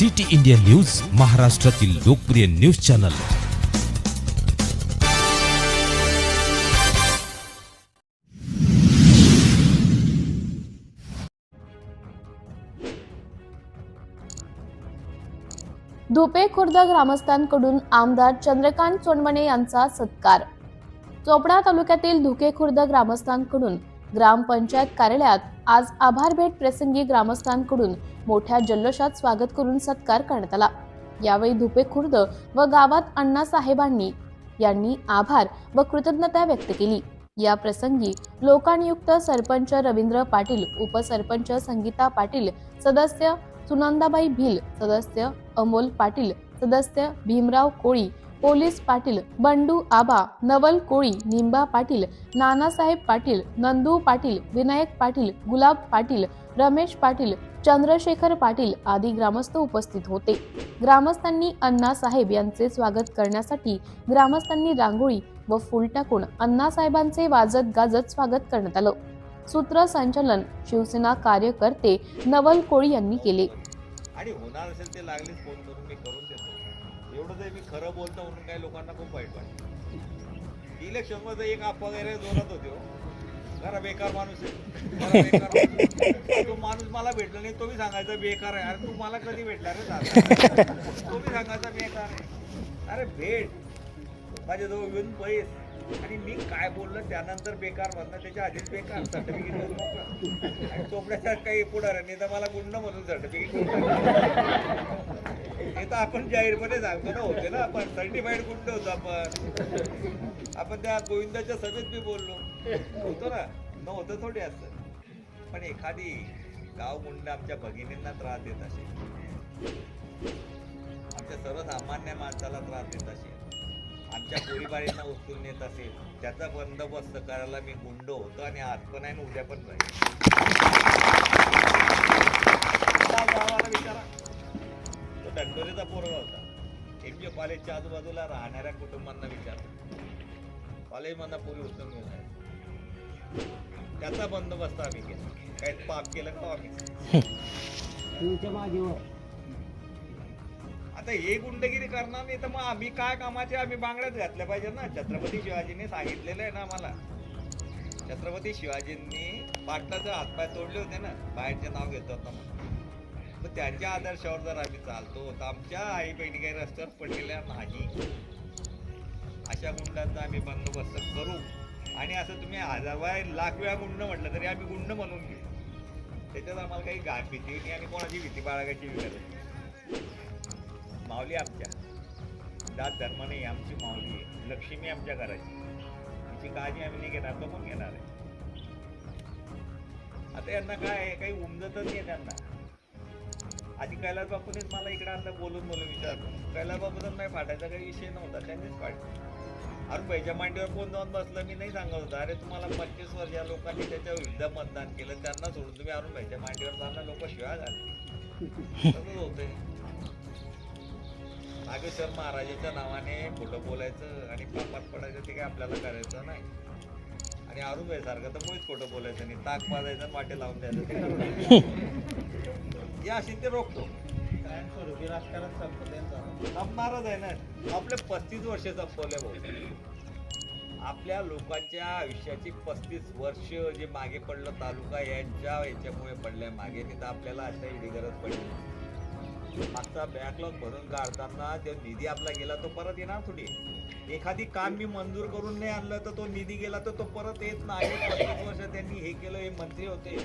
City India news महाराष्ट्रातील लोकप्रिय news channel. Dhupe Khurd ग्रामस्थांकडून आमदार चंद्रकांत सोनवणे यांचा सत्कार. चोपडा तालुक्यातील धुके खुर्द ग्रामस्थांकडून ग्रामपंचायत कार्यालयात आज आभार भेट प्रसंगी ग्रामस्थांकडून मोठ्या जल्लोषात स्वागत करून सत्कार करण्यात आला. यावेळी धुपे खुर्द व गावात अण्णासाहेबांनी यांनी आभार व कृतज्ञता व्यक्त केली. या प्रसंगी लोकानियुक्त सरपंच रवींद्र पाटील उपसरपंच संगीता पाटील सदस्य सुनंदाबाई भिल सदस्य अमोल पाटील सदस्य भीमराव कोळी पोलीस पाटील बंडू आबा नवल कोळी निंबा पाटील नानासाहेब पाटील नंदू पाटील विनायक पाटील गुलाब पाटील रमेश पाटील चंद्रशेखर पाटील आदी ग्रामस्थ उपस्थित होते. ग्रामस्थांनी अण्णासाहेब यांचे स्वागत करण्यासाठी ग्रामस्थांनी रांगोळी व फुल टाकून अण्णासाहेबांचे वाजत गाजत स्वागत करण्यात आलं. सूत्रसंचालन शिवसेना कार्यकर्ते नवल कोळी यांनी केले. आणि होणार असेल ते लागले फोन करून मी करून देतो. एवढं जरी मी खरं बोलतो म्हणून काही लोकांना खूप वाईट वाटतं. इलेक्शनमध्ये एक अफवा वगैरे जोरात होते हो. जरा बेकार माणूस आहे. बेकार तो माणूस मला भेटला नाही तो मी सांगायचा बेकार आहे. अरे तू मला कधी भेटला रे दादा? तो मी सांगायचा बेकार आहे. अरे भेट. माझ्याजवळ येऊन पैस. आणि मी काय बोललं त्यानंतर बेकार म्हणणं त्याच्या आधीच बेकार सर्टिफिकेट आणि चोपड्याच्या काही पुढाऱ्यांनी तर मला गुंड म्हणून सर्टिफिकेट हे तर आपण जाहीरपणे सांगतो ना होते ना आपण. सर्टिफाईड गुंड होतो आपण. आपण त्या गोविंदाच्या सभेत मी बोललो. होतो ना. न होतं थोडी असतं पण एखादी गाव गुंड आमच्या भगिनींना त्रास देत असेल आमच्या सर्वसामान्य माणसाला त्रास देत असेल आमच्या गोळीबारींना उचलून नेत असेल त्याचा बंदोबस्त करायला मी गुंड होतो आणि आज पण आहे आणि उद्या पण राहील विचारा. तो दंडोरीचा पोरगा होता. एम जी कॉलेजच्या आजूबाजूला राहणाऱ्या कुटुंबांना विचार कॉलेजमधनं पोरी उचलून घेऊन त्याचा बंदोबस्त आम्ही केला. काही पाप केलं का आम्ही? तुमच्या आता हे गुंडगिरी करणार नाही तर मग आम्ही काय कामाचे आम्ही बांगड्यात घातल्या पाहिजे ना? छत्रपती शिवाजीने सांगितलेलं आहे ना आम्हाला. छत्रपती शिवाजींनी पाटलाचे हातपाय तोडले होते ना? बाहेरचे नाव घेत होतं म्हणून मग त्यांच्या आदर्शावर जर आम्ही चालतो तर आमच्या आई बहिणी काही रस्त्यावर पडलेल्या नाही. अशा गुंडांचा आम्ही बंदोबस्त करू. आणि असं तुम्ही हजार लाख वेळा गुंड म्हटलं तरी आम्ही गुंड म्हणून घेऊ. त्याच्यात आम्हाला काही गा भीती नाही आणि कोणाची भीती बाळगायची विचार नाही. माऊली आमच्या. जात धर्म नाही आमची माऊली आहे. लक्ष्मी आमच्या घराची. तिची काळजी आम्ही नाही घेणार तो पण घेणार आहे? आता यांना काय आहे? काही उमजतच नाही त्यांना. आधी कैलास बापूनेच मला इकडे आणलं बोलून बोलून विचारलं कैलास बापूचा नाही फाटायचा काही विषय नव्हता त्यांनीच फाटलं. अरे पाहिजे मांडीवर कोण जाऊन बसलं? मी नाही सांगत होता. अरे तुम्हाला पंचवीस वर्ष या लोकांनी त्याच्या विरुद्ध मतदान केलं त्यांना सोडून तुम्ही अरुण भाईच्या मांडीवर जाणार लोक शिवाय घालते तसंच होतंय. नागेश्वर महाराजाच्या नावाने खोटं बोलायचं आणि पापात पडायचं ते काय आपल्याला करायचं नाही. आणि अरुणभाई सारखं तर मुळीच खोटं बोलायचं नाही. ताक पाजायचं आणि वाटे लावून द्यायचं. ते करायचं. या अशी ते रोखतो. कायमस्वरूपी राजकारण संपलं त्यांचं. संपणारच आहे ना आपले पस्तीस वर्ष संपवले भाऊ. आपल्या लोकांच्या आयुष्याची पस्तीस वर्ष जे मागे पडलं तालुका यांच्या याच्यामुळे पडल्या. मागे तर आपल्याला अशा एवढी गरज पडली. मागचा बॅकलॉग भरून काढताना तो निधी आपला गेला तो परत येणार थोडी एखादी काम मी मंजूर करून नाही आणलं तर तो निधी गेला तर तो परत येत नाही. पस्तीस वर्ष त्यांनी हे केलं हे मंत्री होते.